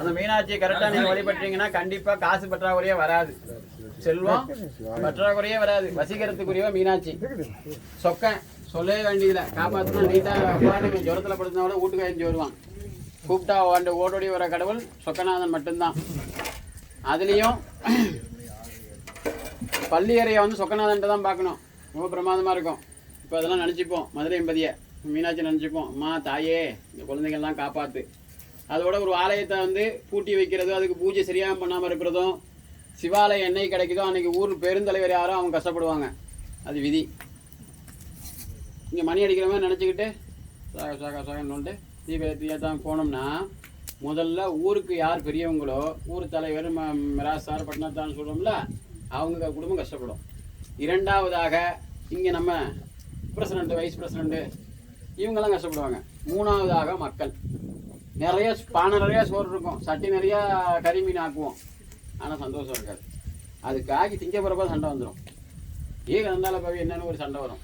அந்த மீனாட்சியை கரெக்டா நீங்க வழிபட்டீங்கன்னா கண்டிப்பா காசு பற்றாக்குறையே வராது. செல்வம் பற்றாக்குறையே வராது. வசீகரத்துக்குரியவ மீனாட்சி. சொக்கன் சொல்லவே வேண்டியதில்லை. காப்பாற்றணும் நீட்டா உட்காந்து ஜுரத்துல கூட வீட்டுக்கு அழிஞ்சு வருவான். கூப்பிட்டா அந்த ஓடோடி வர கடவுள் சொக்கநாதன் மட்டும்தான். அதுலேயும் பள்ளியறையை வந்து சொக்கநாதன்ட்ட தான் பார்க்கணும். ரொம்ப பிரமாதமாக இருக்கும். இப்போ அதெல்லாம் நினச்சிப்போம். மதுரை எம்பதியை. மீனாட்சி நினச்சிப்போம். அம்மா தாயே இந்த குழந்தைங்கள்லாம் காப்பாற்று அதோட ஒரு ஆலயத்தை வந்து பூட்டி வைக்கிறதோ அதுக்கு பூஜை சரியாக பண்ணாமல் இருக்கிறதும் சிவாலயம் என்னைக்கு கிடைக்குதோ அன்றைக்கி ஊர் பெருந்தலைவர் யாரோ அவங்க கஷ்டப்படுவாங்க. அது விதி. இங்கே மணி அடிக்கிற மாதிரி நினச்சிக்கிட்டு சாக சாக சாகன்னு தீப தான் போனோம்னா முதல்ல ஊருக்கு யார் பெரியவங்களோ ஊர் தலைவர் ம மிராசார் பட்னத்தான்னு சொல்கிறோம்ல அவங்க குடும்பம் கஷ்டப்படும். இரண்டாவதாக இங்கே நம்ம பிரசிடண்ட் வைஸ் பிரசிடண்ட்டு இவங்கெல்லாம் கஷ்டப்படுவாங்க. மூணாவதாக மக்கள். நிறைய பானை நிறையா சோறு இருக்கும் சட்டி நிறையா கறி மீன் ஆக்குவோம். ஆனால் சந்தோஷம் இருக்காது. அதுக்காகி திங்க போகிறப்ப சண்டை வந்துடும் ஈக நந்தால பவி என்னன்னு ஒரு சண்டை வரும்.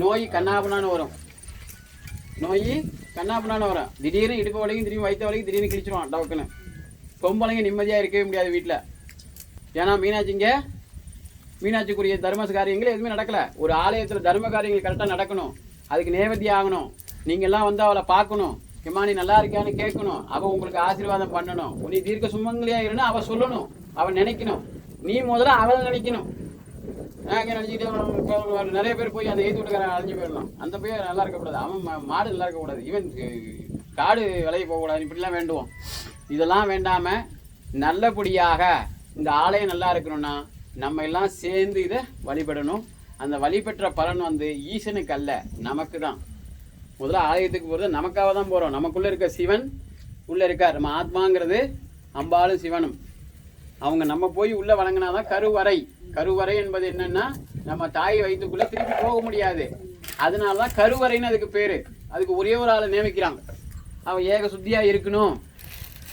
நோய் கண்ணாபுனான்னு வரும். நோய் கண்ணாபுனான்னு வரும். திடீர்னு இடுப்பு வலிக்கும் திடீர்னு வயிற்று வலிக்கும் திடீர்னு கிழிச்சிருவான் டவுக்குன்னு. பொம்பளைங்க நிம்மதியாக இருக்கவே முடியாது வீட்டில் ஏன்னா மீனாட்சிங்க மீனாட்சிக்குரிய தர்ம காரியங்கள் எதுவுமே நடக்கல. ஒரு ஆலயத்தில் தர்ம காரியங்கள் கரெக்டாக நடக்கணும். அதுக்கு நேவதி ஆகணும். நீங்கள்லாம் வந்து அவளை பார்க்கணும். இம்மா நீ நல்லா இருக்கியான்னு கேட்கணும். அவள் உங்களுக்கு ஆசீர்வாதம் பண்ணணும். நீ தீர்க்க சுமங்கலியா இருந்தா அவள் சொல்லணும். அவள் நினைக்கணும். நீ முதல்ல அவளை நினைக்கணும். நாங்க இப்போ நிறைய பேர் போய் அந்த ஏத்து வீட்டுக்காரன் அழிஞ்சு போயிடலாம். அந்த போய் நல்லா இருக்கக்கூடாது. அவன் மாடு நல்லா இருக்கக்கூடாது. ஈவன் காடு விலையை போகக்கூடாது. இப்படிலாம் வேண்டுவோம். இதெல்லாம் வேண்டாம நல்லபடியாக இந்த ஆலயம் நல்லா இருக்கணும்னா நம்ம எல்லாம் சேர்ந்து இதை வழிபடணும். அந்த வழிபெற்ற பலன் வந்து ஈசனுக்கு அல்ல நமக்கு தான். முதல்ல ஆலயத்துக்கு போகிறது நமக்காக தான் போகிறோம் நமக்குள்ளே இருக்க சிவன் உள்ளே இருக்கார். நம்ம ஆத்மாங்கிறது அம்பாலும் சிவனும். அவங்க நம்ம போய் உள்ள வணங்கினாதான் கருவறை. கருவறை என்பது என்னென்னா நம்ம தாய் வயிற்றுக்குள்ளே திருப்பி போக முடியாது. அதனால தான் கருவறைன்னு அதுக்கு பேர். அதுக்கு ஒரே ஒரு ஆளை நியமிக்கிறான் அவன் ஏக சுத்தியாக இருக்கணும்.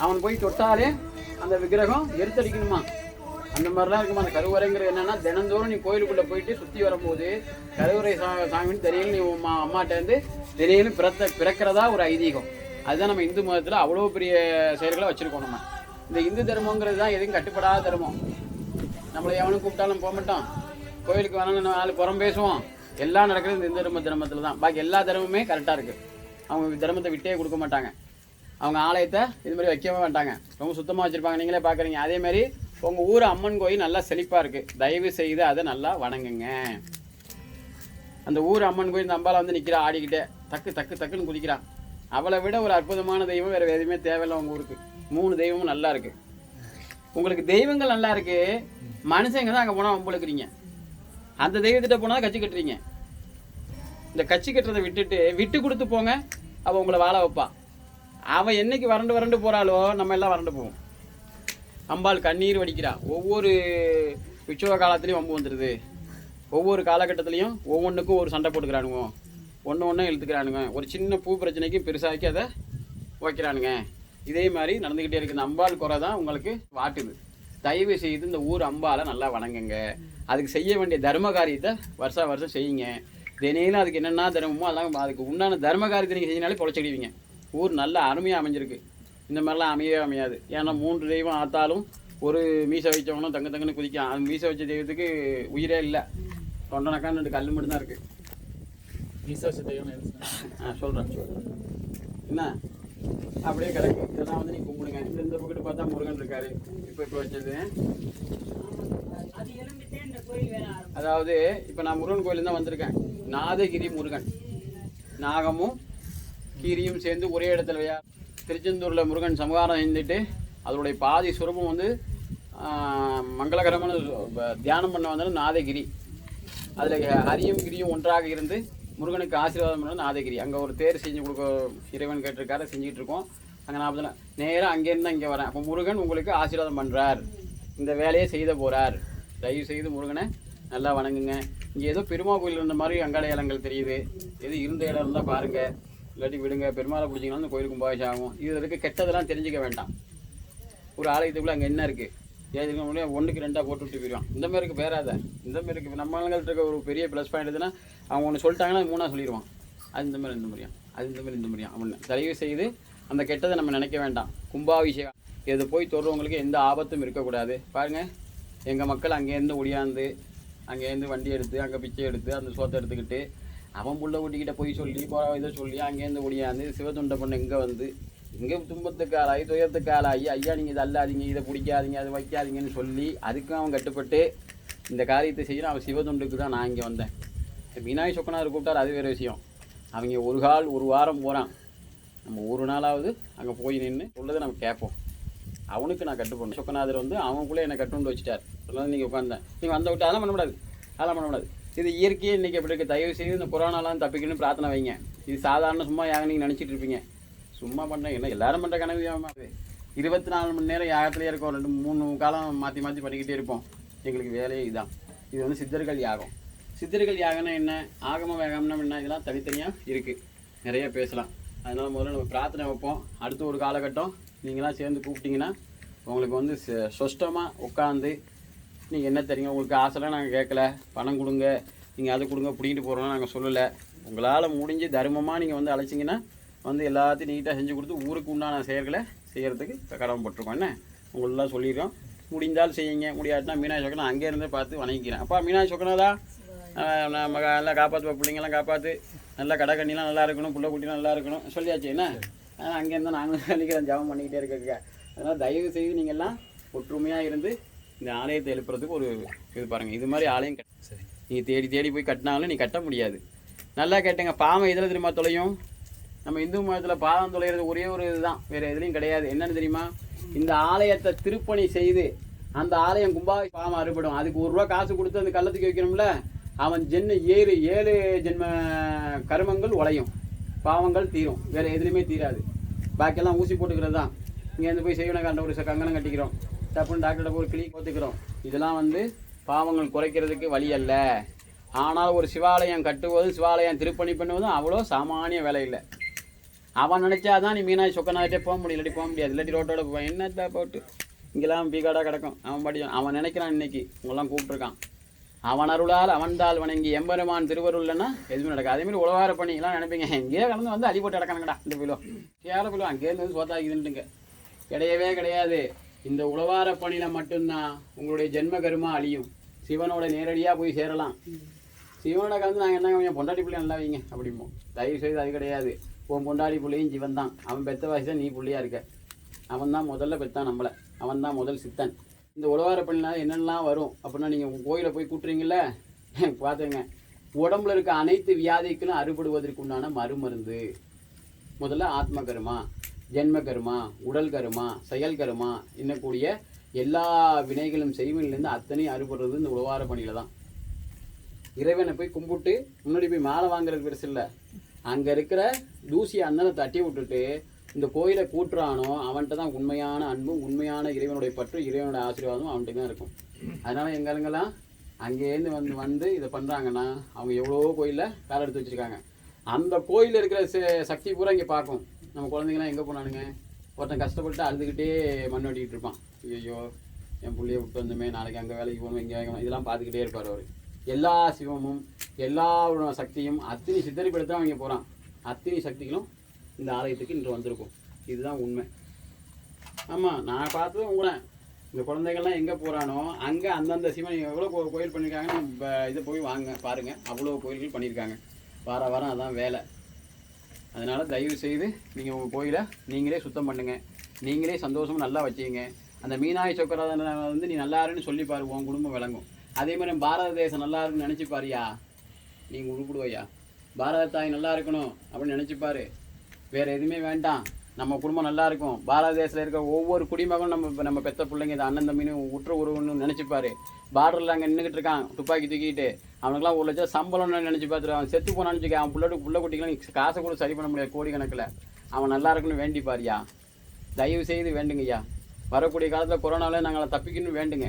அவன் போய் தொட்டாலே அந்த விக்கிரகம் எரித்தடிக்கணுமா? அந்த மாதிரிலாம் இருக்குமா? அந்த கருவறைங்கிறது என்னன்னா தினந்தோறும் நீ கோயிலுக்குள்ள போயிட்டு சுத்தி வரும்போது கருவறை சா- சாமின்னு தெரியல நீ உமா அம்மாட்ட இருந்து பிறத்த பிறக்கிறதா ஒரு ஐதீகம். அதுதான் நம்ம இந்து மதத்தில் அவ்வளோ பெரிய செயல்களை வச்சுருக்கோம் நம்ம. இந்த இந்து தர்மங்கிறது தான் எதுவும் கட்டுப்படாத தர்மம். நம்மளை எவனும் கூப்பிட்டாலும் போக மாட்டோம் கோயிலுக்கு வேணாலும் நாலு புறம் பேசுவோம். எல்லாம் நடக்கிறது இந்த இந்து தர்ம தர்மத்தில் தான். பாக்கி எல்லா தர்மமே கரெக்டாக இருக்குது அவங்க தர்மத்தை விட்டே கொடுக்க மாட்டாங்க. அவங்க ஆலயத்தை இது மாதிரி வைக்கவே மாட்டாங்க. ரொம்ப சுத்தமாக வச்சுருப்பாங்க. நீங்களே பார்க்குறீங்க அதே மாதிரி உங்கள் ஊர் அம்மன் கோயில் நல்லா செழிப்பாக இருக்குது தயவு செய்து அதை நல்லா வணங்குங்க. அந்த ஊர் அம்மன் கோயில் இந்த வந்து நிற்கிறா ஆடிக்கிட்டே. தக்கு தக்கு தக்குன்னு குதிக்கிறான் அவளை விட ஒரு அற்புதமான தெய்வம் வேறு எதுவுமே தேவையில்லை உங்கள் ஊருக்கு. மூணு தெய்வமும் நல்லா இருக்கு. உங்களுக்கு தெய்வங்கள் நல்லா இருக்கு. மனுஷங்க தான் அங்கே போனால் வம்பளுக்குறீங்க அந்த தெய்வத்திட்ட போனால் கட்சி கட்டுறீங்க. இந்த கட்சி கட்டுறதை விட்டுட்டு விட்டு கொடுத்து போங்க அவள் உங்களை வாழ வைப்பா. அவள் என்னைக்கு வறண்டு வறண்டு போறாளோ நம்ம எல்லாம் வறண்டு போவோம். அம்பாள் கண்ணீர் வடிக்கிறா. ஒவ்வொரு பிச்சுவ காலத்துலேயும் வம்பு வந்துடுது ஒவ்வொரு காலகட்டத்துலேயும் ஒவ்வொன்றுக்கும் ஒரு சண்டை போட்டுக்கிறானுங்க. ஒன்று ஒன்றும் இழுத்துக்கிறானுங்க. ஒரு சின்ன பூ பிரச்சனைக்கு பெருசாக்கி அதை வைக்கிறானுங்க. இதே மாதிரி நடந்துக்கிட்டே இருக்கு. இந்த அம்பாள் குறை தான் உங்களுக்கு வாட்டுது. தயவு செய்து இந்த ஊர் அம்பாலை நல்லா வணங்குங்க. அதுக்கு செய்ய வேண்டிய தர்ம காரியத்தை வருஷா வருஷம் செய்யுங்க. தினையிலும் அதுக்கு என்னென்ன தர்மமோ அதெல்லாம் அதுக்கு உண்டான தர்ம காரியத்தை நீங்கள் செஞ்சினாலே பொழைச்சிடுவீங்க. ஊர் நல்லா அருமையாக அமைஞ்சிருக்கு. இந்த மாதிரிலாம் அமையவே அமையாது. ஏன்னா மூன்று தெய்வம் ஆத்தாலும் ஒரு மீசை வச்சவனும் தங்க தங்கன்னு குதிக்கான் அது மீசை வச்ச தெய்வத்துக்கு உயிரே இல்லை. தொண்டனக்கான்னு ரெண்டு கல் மட்டும் தான் இருக்குது ஈசாசி தெய்வம் எது சார்? ஆ சொல்கிறேன் என்ன? அப்படியே கிடக்கு. இதெல்லாம் வந்து நீ கும்பிடுங்க. இந்த இந்த பக்கத்து பார்த்தா முருகன் இருக்காரு. இப்போ இப்போ வச்சது. அதாவது இப்போ நான் முருகன் கோயிலேருந்து தான் வந்திருக்கேன். நாதகிரி முருகன். நாகமும் கீரியும் சேர்ந்து ஒரே இடத்துல வையா திருச்செந்தூரில் முருகன் சமகாரம் செஞ்சுட்டு அதனுடைய பாதி சுரூபம் வந்து மங்களகரமான தியானம் பண்ண வந்தாலும் நாதகிரி. அதில் ஹரியும் கிரியும் ஒன்றாக இருந்து முருகனுக்கு ஆசீர்வாதம் பண்ண நாதகிரி. அங்கே ஒரு தேர் செஞ்சு கொடுக்க இறைவன் கேட்டிருக்காரு செஞ்சுட்டு இருக்கோம். அங்கே நான் நேராக அங்கேருந்து தான் இங்கே வரேன். அப்போ முருகன் உங்களுக்கு ஆசீர்வாதம் பண்ணுறார் இந்த வேலையை செய்த போகிறார் தயவு செய்து முருகனை நல்லா வணங்குங்க. இங்கே ஏதோ பெருமா கோயில் இருந்த மாதிரி அங்காடையாளங்கள் தெரியுது. எது இருந்த இடம் இருந்தால் பாருங்கள் இல்லாட்டி விடுங்க பெருமாளை பிடிச்சிங்கன்னா கோயிலுக்கு கும்பாபிஷேகம் ஆகும் இதில் இருக்க கெட்டதெல்லாம் தெரிஞ்சுக்க வேண்டாம். ஒரு ஆலயத்துக்குள்ளே அங்கே என்ன இருக்குது ஏன் முடியும் ஒன்றுக்கு ரெண்டாக போட்டு விட்டு போயிடுவான். இந்த மாதிரி இருக்கு பேராத. இந்த மாதிரி இருக்கு. நம்ம ஆளுங்கள்ட்ட இருக்க ஒரு பெரிய ப்ளஸ் பாயிண்ட் எதுனா அவங்க ஒன்று சொல்லிட்டாங்கன்னா மூணாக சொல்லிடுவான். அது இந்த மாதிரி இந்த மாதிரியா? அது இந்த மாதிரி இந்த மாதிரியா? அப்படின்னு. தயவு செய்து அந்த கெட்டதை நம்ம நினைக்க வேண்டாம். கும்பாபிஷேகம். இது போய் தொடுறவங்களுக்கு எந்த ஆபத்தும் இருக்கக்கூடாது. பாருங்கள் எங்கள் மக்கள் அங்கேருந்து ஒடியாந்து அங்கேருந்து வண்டி எடுத்து அங்கே பிச்சை எடுத்து அந்த சோத்தை எடுத்துக்கிட்டு அவன் புள்ள குட்டிக்கிட்ட போய் சொல்லி போகிற இதை சொல்லி அங்கேருந்து ஒடியாந்து சிவத்துண்டை பொண்ணு இங்கே வந்து இங்கே துன்பத்துக்கு ஆளாகி துயரத்துக்கு ஆளாகி ஐயா நீங்கள் இதை அல்லாதீங்க இதை பிடிக்காதீங்க அதை வைக்காதீங்கன்னு சொல்லி அதுக்கும் அவன் கட்டுப்பட்டு இந்த காரியத்தை செய்யணும். அவன் சிவத்துண்டுக்கு தான் நான் இங்கே வந்தேன். இந்த மீனாய் சொக்கனார் கூப்பிட்டார் அது வேறு விஷயம். அவங்க ஒரு கால் ஒரு வாரம் போகிறான் நம்ம ஒரு நாளாவது அங்கே போய் நின்று உள்ளதை நம்ம கேட்போம். அவனுக்கு நான் கட்டுப்படணும். சொக்கநாதர் வந்து அவனுக்குள்ளே என்னை கட்டுண்டு வச்சுட்டார். அதனால நீங்கள் உட்காந்தேன் நீங்கள் வந்த விட்டு அதெல்லாம் பண்ண முடியாது. அதெல்லாம் பண்ண முடியாது. இது இயற்கையே இன்றைக்கி எப்படி இருக்குது தயவு செய்து இந்த கொரோனாலாம் தப்பிக்கணும்னு பிரார்த்தனை வைங்க. இது சாதாரண சும்மா யாக நீங்கள் நினச்சிட்டு இருப்பீங்க. சும்மா பண்ணுறேன் என்ன எல்லாரும் பண்ணுற கனவு யாகமா? இருபத்தி நாலு மணி நேரம் யாகத்துலேயே இருக்கோம். ரெண்டு மூணு காலம் மாற்றி மாற்றி பண்ணிக்கிட்டே இருப்போம். எங்களுக்கு வேலையே இதுதான் இது வந்து சித்தர்கள் யாகம். சித்தர்கள் யாகம்னா என்ன? ஆகம வேகம்னா என்ன? இதெல்லாம் தனித்தனியாக இருக்குது நிறைய பேசலாம். அதனால் முதல்ல நம்ம பிரார்த்தனை வைப்போம். அடுத்த ஒரு காலகட்டம் நீங்களாம் சேர்ந்து கூப்பிட்டிங்கன்னா உங்களுக்கு வந்து சொஷ்டமாக உட்காந்து நீங்கள் என்ன தெரியுங்க? உங்களுக்கு ஆசைலாம் நாங்கள் கேட்கல. பணம் கொடுங்க. நீங்கள் அது கொடுங்க பிடிங்கிட்டு போகிறோம்னா நாங்கள் சொல்லலை. உங்களால் முடிஞ்சு தர்மமாக நீங்கள் வந்து அழைச்சிங்கன்னா வந்து எல்லாத்தையும் நீட்டாக செஞ்சு கொடுத்து ஊருக்கு உண்டான செயல்களை செய்கிறதுக்கு கடமைப்பட்டிருக்கோம் என்ன? உங்களெல்லாம் சொல்லிடுறோம். முடிந்தால் செய்யுங்க. முடியாட்டினா மீனாட்சி சொக்கனா அங்கேருந்து பார்த்து வணங்கிக்கிறேன். அப்பா மீனாட்சி சொக்கனாதா நம்ம நல்லா காப்பாற்று பிள்ளைங்களாம் காப்பாற்று நல்லா கடை கண்ணிலாம் நல்லா இருக்கணும் புள்ள குட்டிலாம் நல்லா இருக்கணும். சொல்லியாச்சு. என்ன? அங்கேருந்து நாங்களும் சொல்லிக்கிறோம் ஜபம் பண்ணிக்கிட்டே இருக்க அதனால் தயவு செய்து நீங்கள் எல்லாம் ஒற்றுமையாக இருந்து இந்த ஆலயத்தை எழுப்புறதுக்கு ஒரு இது பாருங்கள் இது மாதிரி ஆலயம் கட்ட சரி. நீ தேடி தேடி போய் கட்டினாலும் நீ கட்ட முடியாது. நல்லா கேட்டுங்க. பாவம் எதில் தெரியுமா தொலையும்? நம்ம இந்து மதத்தில் பாவம் தொலைகிறது ஒரே ஒரு இதுதான். வேறு எதுலையும் கிடையாது. என்னன்னு தெரியுமா? இந்த ஆலயத்தை திருப்பணி செய்து அந்த ஆலயம் கும்பாவை பாவம் அறுபடும். அதுக்கு ஒரு ரூபா காசு கொடுத்து அந்த கள்ளத்துக்கு வைக்கணும்ல? அவன் ஜென்ம ஏழு ஏழு ஜென்ம கருமங்கள் உழையும். பாவங்கள் தீரும். வேறு எதுலையுமே தீராது. பாக்கியெல்லாம் ஊசி போட்டுக்கிறது தான் இங்கேருந்து போய் செய்வன கண்ட ஒரு கங்கணம் கட்டிக்கிறோம். டப்புன்னு டாக்டர்கிட்ட போய் கிளி கோத்துக்கிறோம் இதெல்லாம் வந்து பாவங்கள் குறைக்கிறதுக்கு வழி அல்ல. ஆனால் ஒரு சிவாலயம் கட்டுவதும் சிவாலயம் திருப்பணி பண்ணுவதும் அவ்வளோ சாமானிய வேலை இல்லை. அவன் நினைச்சாதான் நீ மீனாய் சொக்கனாகிட்டே போக முடியும் இல்லாட்டி போக முடியாது. இல்லாட்டி ரோட்டோட போய் என்னத்தா போட்டு? இங்கெல்லாம் பீகாடாக கிடக்கும். அவன் படி அவன் நினைக்கிறான் இன்னைக்கு. உங்கெல்லாம் கூப்பிட்ருக்கான் அவன் அருளால் அவன்தால் வணங்கி எம்பெருமான் திருவருள்னா எதுவுமே நடக்காது. அதே மாதிரி உழவார நினைப்பீங்க. எங்கேயே கலந்து வந்து அடி போட்டு கிடக்கானுங்கடா இந்த பிலோ கேர பிலோ அங்கேருந்து வந்து சோத்தாக்குதுன்ட்டுங்க கிடையவே கிடையாது. இந்த உழவார பணியில் மட்டும்தான் உங்களுடைய ஜென்ம கருமா அழியும். சிவனோட நேரடியாக போய் சேரலாம். சிவனோட கலந்து நாங்கள் என்ன கொஞ்சம் பொண்டாட்டி பிள்ளை நல்லா வைங்க அப்படிம்போம் தயவு செய்து அது கிடையாது. உன் பொண்டாடி பிள்ளையும் சிவன் தான் அவன் பெத்த வயசு தான் நீ பிள்ளையா இருக்க. அவன் தான் முதல்ல பெத்தான் நம்மளை. அவன் தான் முதல் சித்தன். இந்த உழவார பண்ணினால என்னென்னலாம் வரும் அப்படின்னா நீங்கள் உங்கள் கோயிலை போய் கூட்டுறீங்கள பார்த்துங்க உடம்புல இருக்க அனைத்து வியாதிகளும் அறுபடுவதற்கு உண்டான மறுமருந்து. முதல்ல ஆத்ம கருமா. ஜென்ம கருமா உடல் கருமா செயல் கருமா என்னக்கூடிய எல்லா வினைகளும் செய்வனிலேருந்து அத்தனை அறுபடுறது இந்த உழவார பணியில் தான். இறைவனை போய் கும்பிட்டு முன்னாடி போய் மாலை வாங்குறது பெருசு இல்லை. அங்கே இருக்கிற தூசி அண்ணனை தட்டி விட்டுட்டு இந்த கோயிலை கூட்டுறானோ அவன்கிட்ட தான் உண்மையான அன்பும் உண்மையான இறைவனுடைய பற்றும் இறைவனோட ஆசீர்வாதமும் அவன்கிட்ட தான் இருக்கும். அதனால் எங்களுங்கெல்லாம் அங்கேருந்து வந்து வந்து இதை பண்ணுறாங்கன்னா அவங்க எவ்வளோ கோயிலில் வேலை எடுத்து வச்சுருக்காங்க. அந்த கோயிலில் இருக்கிற ச- சக்தி பூரா இங்கே பார்க்கும். நம்ம குழந்தைங்களாம் எங்கே போனானுங்க? ஒருத்தன் கஷ்டப்பட்டு அழுதுகிட்டே மண் வெட்டிக்கிட்டு இருப்பான். ஐயோ என் பிள்ளைய விட்டு வந்தோமே நாளைக்கு அங்கே வேலைக்கு போகணும் இங்கே வேலைக்கு இதெல்லாம் பார்த்துக்கிட்டே இருப்பார் அவர். எல்லா சிவமும் எல்லா சக்தியும் அத்தனை சித்தரிப்படுத்த அவங்க போகிறான் அத்தனை சக்திகளும் இந்த ஆலயத்துக்கு இன்று வந்திருக்கும். இதுதான் உண்மை. ஆமாம் நான் பார்த்தது உங்களை. இந்த குழந்தைகள்லாம் எங்கே போகிறானோ அங்கே அந்தந்த சிவன் எவ்வளோ கோ- கோயில் பண்ணியிருக்காங்கன்னு இதை போய் வாங்க பாருங்கள் அவ்வளோ கோயில்கள் பண்ணியிருக்காங்க வார வாரம் அதான் வேலை. அதனால் தயவு செய்து நீங்கள் உங்கள் கோயிலை நீங்களே சுத்தம் பண்ணுங்கள் நீங்களே சந்தோஷமாக நல்லா வச்சுங்க. அந்த மீனாய் சொக்கராதனை வந்து நீ நல்லா இருன்னு சொல்லி பாரு உன் குடும்பம் விளங்கும். அதே மாதிரி பாரத தேசம் நல்லா இருக்குன்னு நினச்சி பாருயா நீங்கள் உருப்பிடுவையா? பாரத தாய் நல்லா இருக்கணும் அப்படின்னு நினச்சிப்பாரு. வேறு எதுவுமே வேண்டாம். நம்ம குடும்பம் நல்லா இருக்கும் பாரத தேசத்தில் இருக்க ஒவ்வொரு குடிமகனும் நம்ம நம்ம பெத்த பிள்ளைங்க இந்த அண்ணன் தம்பின்னு உற்ற உறவுன்னு நினச்சிப்பாரு. பார்டரில் அங்கே நின்றுக்கிட்டு இருக்கான் துப்பாக்கி தூக்கிட்டு அவனுக்குலாம் ஒரு லட்சம் சம்பளம்னு நினச்சி பார்த்துட்டு அவன் செத்து போனான்னு வச்சுக்க அவன் பிள்ளை புள்ள குட்டிக்கெல்லாம் நீ காசை கூட சரி பண்ண முடியாது கோடிக்கணக்கில் அவன் நல்லா இருக்குன்னு வேண்டி பாரியா தயவு செய்து வேண்டுங்கய்யா. வரக்கூடிய காலத்தில் கொரோனாவில் நாங்கள் தப்பிக்கணும்னு வேண்டுங்க.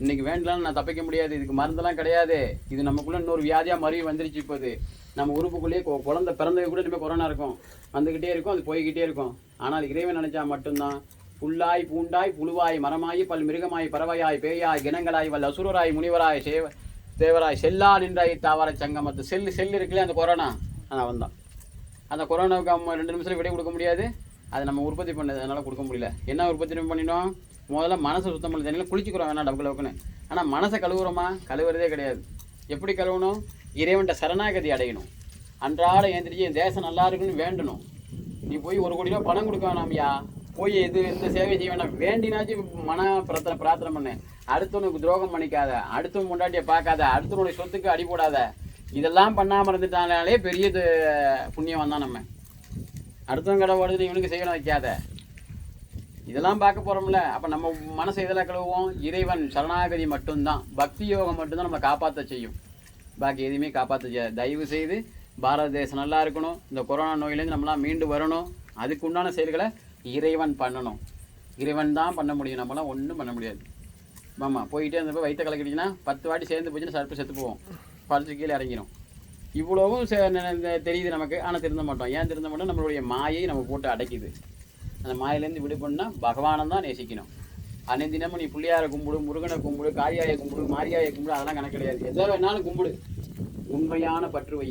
இன்றைக்கி வேண்டலாம் நான் தப்பிக்க முடியாது இதுக்கு மருந்தெல்லாம் கிடையாது. இது நமக்குள்ளே இன்னொரு வியாதியாக மறுவி வந்துருச்சு இப்போ இது நம்ம உறுப்புக்குள்ளேயே கொ- குழந்தை பிறந்தது கூட இனிமேல் கொரோனா இருக்கும். வந்துக்கிட்டே இருக்கும் அது போய்கிட்டே இருக்கும். ஆனால் இறைவன் நினச்சா மட்டும்தான். புல்லாய் பூண்டாய் புழுவாய் மரமாய் பல் மிருகமாய் பறவையாய் பேயாய் கிணங்களாய் வல் அசுரராய் முனிவராய் சேவ தேவராய் செல்லா நின்றாய் தாவார சங்கமத்து செல்லு செல்லு இருக்குல்ல அந்த கொரோனா? நான் வந்தான் அந்த கொரோனாவுக்கு அவன் ரெண்டு நிமிஷம் விடை கொடுக்க முடியாது. அதை நம்ம உற்பத்தி பண்ணது அதனால் கொடுக்க முடியல. என்ன உற்பத்தி பண்ணினோம்? முதல்ல மனசை சுத்தம் பண்ண தண்ணியில் குளிச்சுக்கிறோம் வேணா டபுள் டபுக்குன்னு ஆனால் மனசை கழுவுறோமா? கழுவுறதே கிடையாது. எப்படி கழுவணும்? இறைவன்ட்ட சரணாகதி அடையணும். அன்றாட ஏந்திரிச்சு என் தேசம் நல்லா இருக்குன்னு வேண்டணும். நீ போய் ஒரு கோடி ரூபா பணம் கொடுக்க வேணாம்யா போய் இது இந்த சேவை செய்ய வேண்டாம். வேண்டினாச்சும் மன பிரார்த்தனை பிரார்த்தனை பண்ணு. அடுத்தவனுக்கு துரோகம் பண்ணிக்காத. அடுத்தவன் முண்டாட்டியை பார்க்காத. அடுத்தவனுடைய சொத்துக்கு அடி போடாத இதெல்லாம் பண்ணாமல் இருந்துட்டாலே பெரிய இது புண்ணியம் வந்தான் நம்ம. அடுத்தவன் கடை ஓடுறது இவனுக்கு செய்யணும் வைக்காத. இதெல்லாம் பார்க்க போகிறோம்ல அப்போ நம்ம மனசை இதெல்லாம் கழுவுவோம்? இறைவன் சரணாகதி மட்டும்தான். பக்தி யோகம் மட்டும்தான் நம்ம காப்பாற்ற செய்யும். பாக்கி எதுவுமே காப்பாற்ற செய்யாது. தயவு செய்து பாரத தேசம் நல்லா இருக்கணும். இந்த கொரோனா நோயிலேருந்து நம்மளாம் மீண்டு வரணும். அதுக்கு உண்டான செயல்களை இறைவன் பண்ணணும். இறைவன் தான் பண்ண முடியும். நம்மளாம் ஒன்றும் பண்ண முடியாது. ஆமாம் போயிட்டே இருந்தப்போ வயிற்ற கலக்கிட்டீங்கன்னா பத்து வாட்டி சேர்ந்து போச்சுன்னா சர்ப்பு செத்து போவோம் பறிச்சு கீழே இறங்கிடும் இவ்வளவும் தெரியுது நமக்கு. ஆனால் திருந்த மாட்டோம். ஏன் திருந்த மாட்டோம் நம்மளுடைய மாயை நம்ம போட்டு அடைக்குது. அந்த மாயிலேருந்து விடுபடனா பகவானை தான் நேசிக்கணும். அன்னைய தினமும் நீ பிள்ளையாரை கும்பிடு முருகனை கும்பிடு காரியாயை கும்பிடு மாரியாயை கும்பிடு அதெல்லாம் கணக்கு கிடையாது. எதோ வேணாலும் கும்பிடு. உண்மையான பற்றுவை.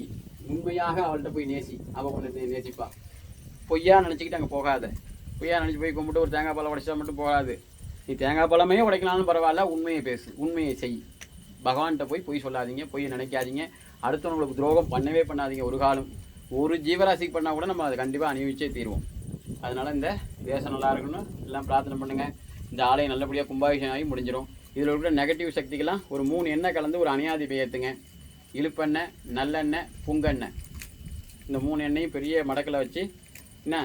உண்மையாக அவள்கிட்ட போய் நேசி. அவள் உன்னை நேசிப்பா. பொய்யா நினச்சிக்கிட்டு அங்கே போகாத. பொய்யா நினச்சி போய் கும்பிட்டு ஒரு தேங்காய் பழம் உடைச்சா மட்டும் போகாது. நீ தேங்காய் பழமே உடைக்கலாம்னு பரவாயில்ல உண்மையை பேசு உண்மையை செய். பகவான்கிட்ட போய் பொய் சொல்லாதீங்க பொய் நினைக்காதீங்க. அடுத்தவங்களுக்கு துரோகம் பண்ணவே பண்ணாதீங்க ஒரு காலம். ஒரு ஜீவராசிக்கு பண்ணால் கூட நம்ம அதை கண்டிப்பாக அணிவிச்சே தீர்வோம். அதனால் இந்த தேசம் நல்லா இருக்கணும். எல்லாம் பிரார்த்தனை பண்ணுங்கள் இந்த ஆலயம் நல்லபடியாக கும்பாபிஷேகம் ஆகி முடிஞ்சிடும் இதில் இருக்கிற நெகட்டிவ் சக்திக்கெல்லாம் ஒரு மூணு எண்ணெய் கலந்து ஒரு அணியாதி பெயர்த்துங்க இழுப்பெண்ணெய் நல்லெண்ணெய் புங்கெண்ணெய். இந்த மூணு எண்ணெயும் பெரிய மடக்கில் வச்சு என்ன?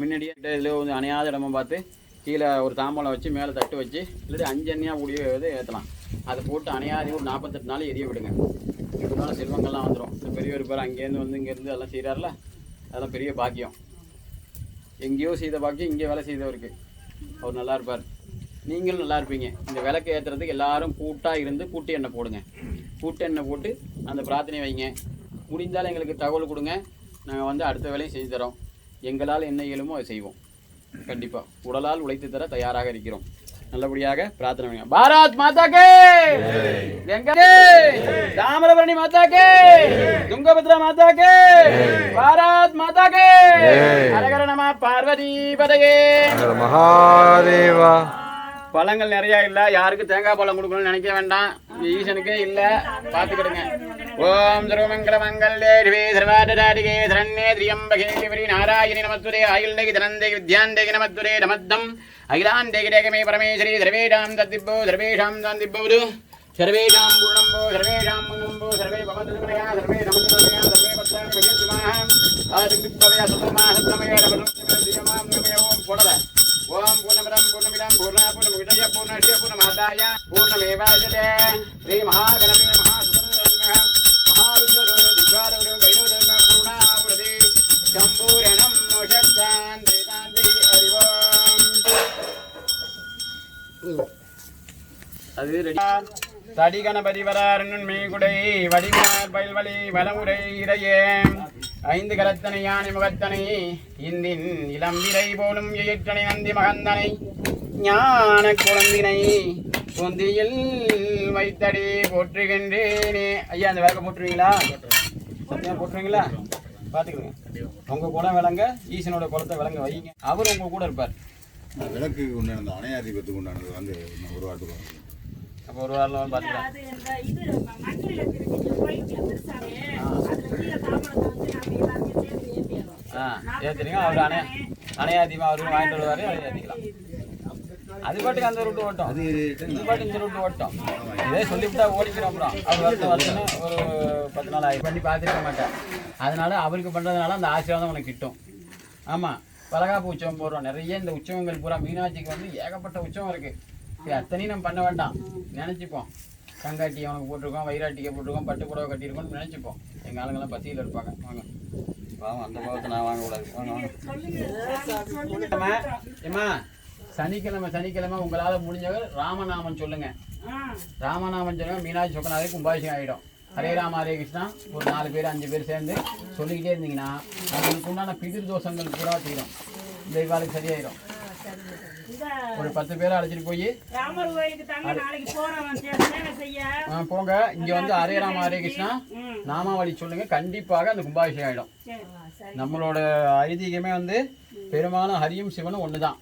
முன்னாடியே இதில் வந்து அணையாத இடமா பார்த்து கீழே ஒரு தாம்பலம் வச்சு மேலே தட்டு வச்சு இல்லாட்டி அஞ்சு எண்ணெயாக கூடிய இது ஏற்றலாம். அதை போட்டு அணையாதி ஒரு நாற்பத்தெட்டு நாள் எரிய விடுங்க. இதனால செல்வங்கள்லாம் வந்துடும் இந்த பெரியவர் பேர் அங்கேருந்து வந்து இங்கேருந்து எல்லாம் செய்கிறாருல அதெல்லாம் பெரிய பாக்கியம். எங்கேயோ செய்த பாக்கியம் இங்கே வேலை செய்தவருக்கு. அவர் நல்லா இருப்பார். நீங்களும் நல்லா இருப்பீங்க. இந்த விளக்கு ஏற்றுறதுக்கு எல்லாரும் கூட்டாக இருந்து கூட்டு எண்ணெய் போடுங்க. கூட்டு எண்ணெய் போட்டு அந்த பிரார்த்தனை வைங்க. முடிந்தால் எங்களுக்கு தகவல் கொடுங்க. நாங்கள் வந்து அடுத்த வேலையும் செஞ்சு தரோம். எங்களால் என்ன இயலுமோ அதை செய்வோம். கண்டிப்பாக உடலால் உழைத்து தர தயாராக இருக்கிறோம். நல்லபடியாக பிரார்த்தனை வைங்க பாரத் மாதா கே! எங்க தாமிரபரணி மாதா கே! துங்கபத்ரா மாதா கே! பாரத் மாதா கே! ஹரஹர நம பார்வதி பதையே மகாதேவா! பழங்கள் நிறைய இல்ல. யாருக்கு தேங்காய் பழம் கொடுக்கணும்னு நினைக்க வேண்டாம். ஈசனுக்கே இல்ல. பாத்துக்கிடுங்க ஓம் சர்வமங்கல மங்கல்யே திவே சர்வாதராதிகே சரண்யே திரியம்பகே சிவரி நாராயணி நமத்துரே ஆயுள்தேகி தனந்தேகி வித்யாந்தேகி நமத்துரே நமத்தம். அகிலாந்தேகி தேகமே பரமேஸ்வரி சர்வேஷாம் தத்திப்போ சர்வேஷாம் சாந்திப்போது. சர்வேஷாம் பூர்ணம்போ சர்வேஷாம் மங்கம்போ சர்வே பவத்ரமயா சர்வே நமந்தமயா சர்வே பத்ராணி பகேந்துமாஹ ஆதிபிப்பவயா சுத்தமா சத்தமயா ரமணம் தியமாம் நமய ஓம் போடல ஓம் பூர்ணமிதம் பூர்ணமிதம் பூர்ணா பூர்ணமிதய பூர்ணஸ்ய பூர்ணமாதாய பூர்ணமேவாயதே ஸ்ரீ மகாகணபதி சம்பூரணம் மோஷத்தான் வேதாந்தி அறிவோம். அது ரெடி. தடி கணபதி வராருன்னு மேகுடை வடிவார் பயில்வழி வலமுறை இறையே ஐந்து கரத்தனை யானை முகத்தனை இந்தின் இளம் விரை போலும் எயிற்றனை நந்தி மகந்தனை. ஞான குழந்தினை பொந்தியில் வைத்தடி போற்றுகின்றேனே. ஐயா அந்த விளக்க போட்டுருவீங்களா? போட்டுருவீங்களா? பார்த்துக்கோங்க. உங்க குலம் விளங்க ஈசனோட குலத்தை விளங்க வைங்க அவர் உங்க கூட இருப்பார். விளக்கு உண்டானது அணையாதிபத்துக்கு உண்டானது வந்து ஒரு வாரத்துக்கு. அப்போ ஒரு வாரம் பார்த்துக்கலாம். ஆ ஏற்றுறீங்க அவர் அணைய அணையாதிமா அவரு வாங்கிட்டு வருவாரு அதை ஏற்றிக்கலாம் அது பாட்டுக்கு அந்த ரூட்டு ஓட்டம். அது இது பாட்டு இந்த ரூட்டு ஓட்டம். இதே சொல்லிவிட்டா ஓடிக்கிறோம் அப்புறம். அவர் வருஷம் வருஷம் ஒரு பத்து நாள் ஆகி பண்ணி பார்த்துருக்க மாட்டேன். அதனால அவருக்கு பண்ணுறதுனால அந்த ஆசீர்வாதம் உனக்கு கிட்டும். ஆமாம் பலகாப்பு உற்சவம் போடுறோம். நிறைய இந்த உற்சவங்கள் பூரா மீனாட்சிக்கு வந்து ஏகப்பட்ட உற்சவம் இருக்கு. இது அத்தனையும் நம்ம பண்ண வேண்டாம். நினச்சிப்போம். கங்காட்டி அவனுக்கு போட்டிருக்கோம் வைராட்டிக்கு போட்டிருக்கோம் பட்டு புடவை கட்டியிருக்கோம்னு நினச்சிப்போம். எங்கள் ஆளுங்கெல்லாம் பசியில் இருப்பாங்க. வாங்க. வாங்க அந்த பாவத்தை நான் வாங்கக்கூடாது. வாங்க ஏம்மா? சனிக்கிழமை சனிக்கிழமை உங்களால் முடிஞ்சவர் ராமநாமம் சொல்லுங்க. ராமநாமம் சொல்லுங்க மீனாட்சி சொக்கனாவே கும்பாபிஷேகம் ஆகிடும் ஹரே ராம ஹரே கிருஷ்ணா. ஒரு நாலு பேர் அஞ்சு பேர் சேர்ந்து சொல்லிக்கிட்டே இருந்தீங்கன்னா உங்களுக்கு உண்டான பிதிர் தோஷங்கள் பூரா தீரும். இந்த இவாளுக்கு சரியாயிடும் ஒரு பத்து பேரை அழைச்சிட்டு போய் போங்க. இங்க வந்து ஹரே ராம ஹரே கிருஷ்ணா. நாமாவளி சொல்லுங்க. கண்டிப்பாக அந்த கும்பாபிஷேகம் ஆகிடும் சரி. நம்மளோட ஐதீகமே வந்து பெருமாளும் ஹரியும் சிவனும் ஒன்று தான்